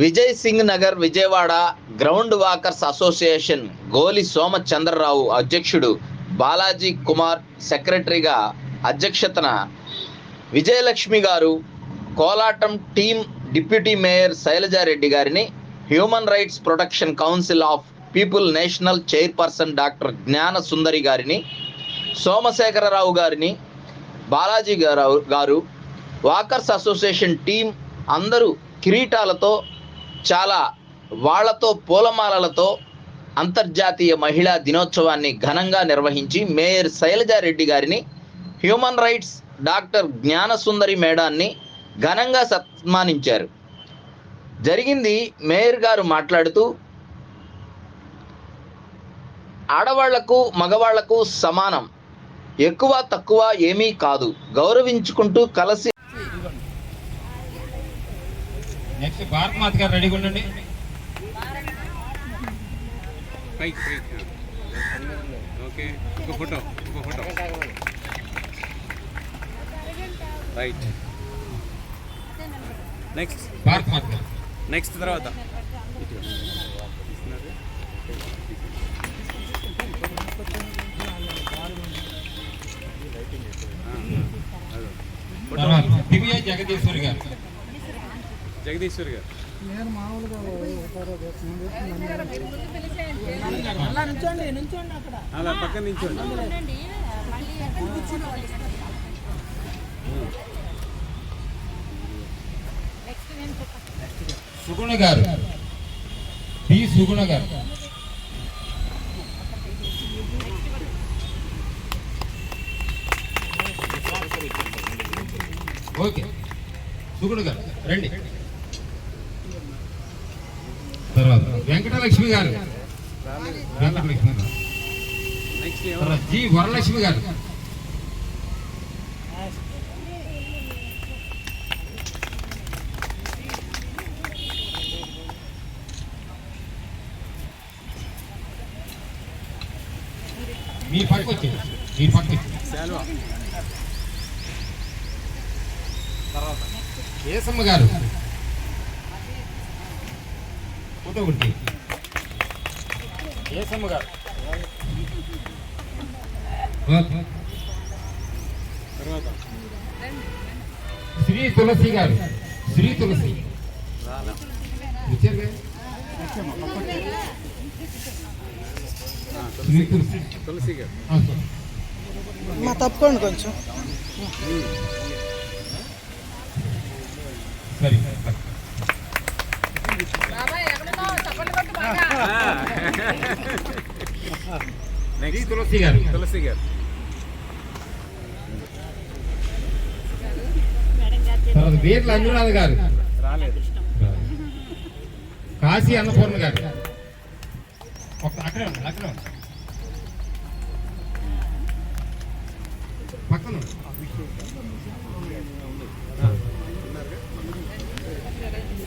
Vijay Singh Nagar Vijayawada ground walkers association Goli Somachandra Rao అధ్యక్షుడు బాలాజీ కుమార్ సెక్రటరీగా అధ్యక్షతన విజయలక్ష్మి గారు Kolatam team deputy mayor Sailaja Reddy గారిని human rights protection council of people national chairperson doctor Gnana Sundari గారిని సోమశేఖరరావు గారిని బాలాజీ గారు గారు వాకర్స్ అసోసియేషన్ టీం అందరూ కిరీటాలతో చాలా వాళ్ళతో పూలమాలలతో అంతర్జాతీయ మహిళా దినోత్సవాన్ని ఘనంగా నిర్వహించి మేయర్ శైలజారెడ్డి గారిని హ్యూమన్ రైట్స్ డాక్టర్ జ్ఞానసుందరి మేడాన్ని ఘనంగా సన్మానించారు. జరిగింది మేయర్ గారు మాట్లాడుతూ ఆడవాళ్ళకు మగవాళ్ళకు సమానం. ఎక్కువ తక్కువ ఏమీ కాదు. గౌరవించుకుంటూ కలిసి నెక్స్ట్ భారత్ మాత గారు రెడీగా ఉండండి. Okay photo photo right next Bharat Mata గారు. నెక్స్ట్ తర్వాత. తర్వాత దివ్య జగదీశ్వరి గారు. జగదీశ్వర్ గారు. అలా నుంచోండి నుంచోండి అక్కడ. అలా పక్కన నించోండి. నేను సుగుణ గారు. డి సుగుణ గారు. ఓకే. సుగుణ గారు రండి తర్వాత వెంకటలక్ష్మి గారు. వెంకటలక్ష్మి గారు. తర్వాత జి వరలక్ష్మి గారు. మీ పక్క వచ్చి మీ పక్క వచ్చి శాల్వా ఏసమ్మ గారు. ఫోటో ఒకటి ఏసమ్మ గారు. శ్రీ తులసి గారు. శ్రీ తులసి. తులసి. మా తప్పుకోండి కొంచెం. సరే. నెక్స్ట్ తులసి గారు తులసి గారు తర్వాత వీర్ల అనురాధ గారు. రాలేదు. కాశీ అన్నపూర్ణ గారు. ఒక అక్కడే ఉండండి అక్కడే పక్కన.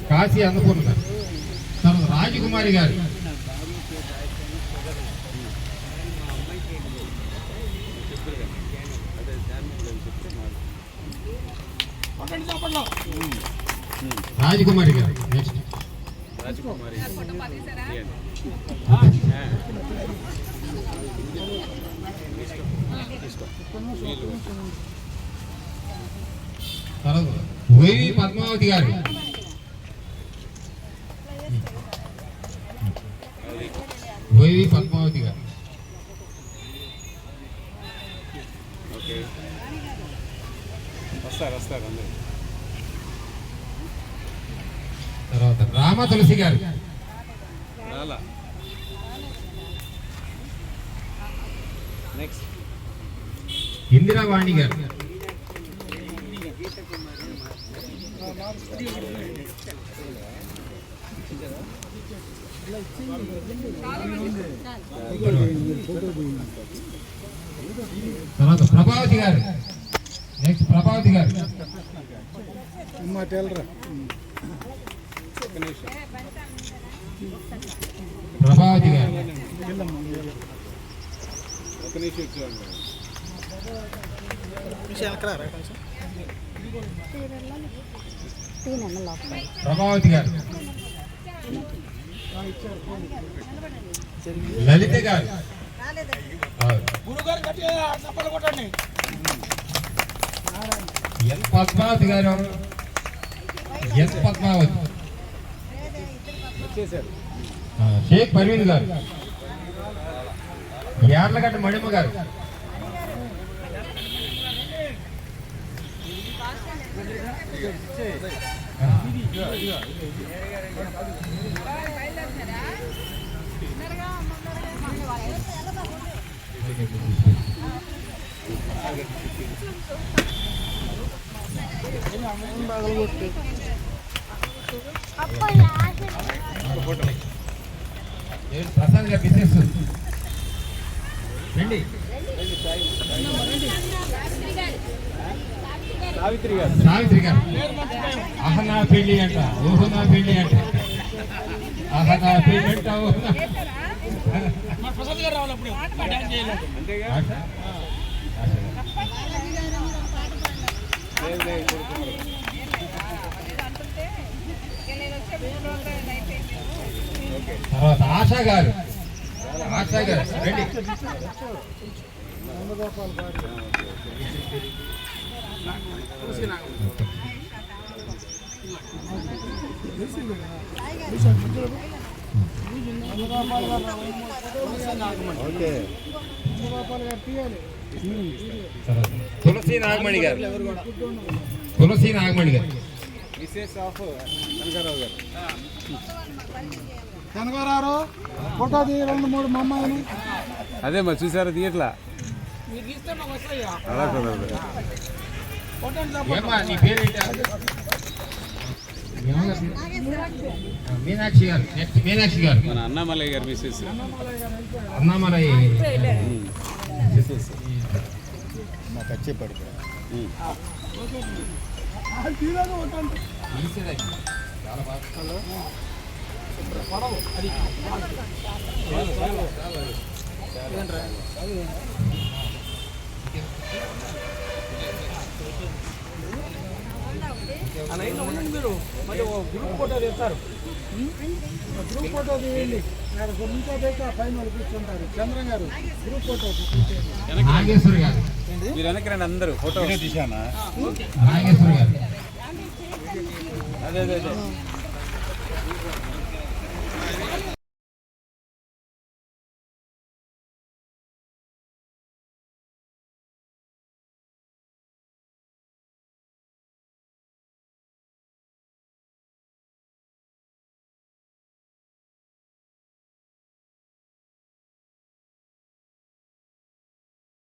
కాశీ అన్నపూర్ణ గారు. రాజకుమారి గారు రాజకుమారి గారు నెక్స్ట్ రాజకుమారి తీయండి. తర్వాత వైవి పద్మావతి గారు వైవి పద్మావతి గారు ఓకే వస్తారు వస్తారు అందరూ తర్వాత రామ తులసి గారు రాలా నెక్స్ట్ ఇందిరావాణి గారు తర్వాత ప్రభావతి గారు. నెక్స్ట్ ప్రభావతి గారు. ప్రభావతి గారు. నిమిషం ప్రభావతి గారు. లలిత గారు. ఎన్ పద్మావతి గారు? ఎన్ పద్మావతి. షేక్ పర్వీన్ గారు. యార్లగడ్డ మణిమ గారు. ప్రసాద్ గారు బిజినెస్. రండి. సావిత్రి గారు. సావిత్రి గారు. అహనా పెళ్ళి అంట. ఊహనా పెళ్ళి అంట అహనా పెళ్ళి అంట తర్వాత ఆశా గారు. ఆశా గారు రండి. తులసి నాగమణి గారు. తులసి నాగమణి గారు. మిస్సెస్ ఆఫ్ కనకారావు గారు కనగారారు ఫోటో తీ రెండు మూడు మా అమ్మాయిని. అదే మరి చూసారా వస్తాయి? అలా కుదరదు ఏమ్మా నీ పేరేంటి? మీనాక్షి గారు నెక్స్ట్ మీనాక్షి గారు. మన అన్నామలయ్య గారు మిస్సెస్ అన్నామలై. మిస్సెస్ మాకు వచ్చే పడి. చాలా బాగా మీరు? మళ్ళీ ఓ గ్రూప్ ఫోటో తీస్తారు. గ్రూప్ ఫోటో తీయండి. ఆ పైన వాళ్ళు కూర్చుంటారు. చంద్రం గారు గ్రూప్ ఫోటో నాగేశ్వరి గారు. మీరు వెనక్కి రండి అందరూ ఫోటో నాగేశ్వరి గారు. అదే అదే అదే.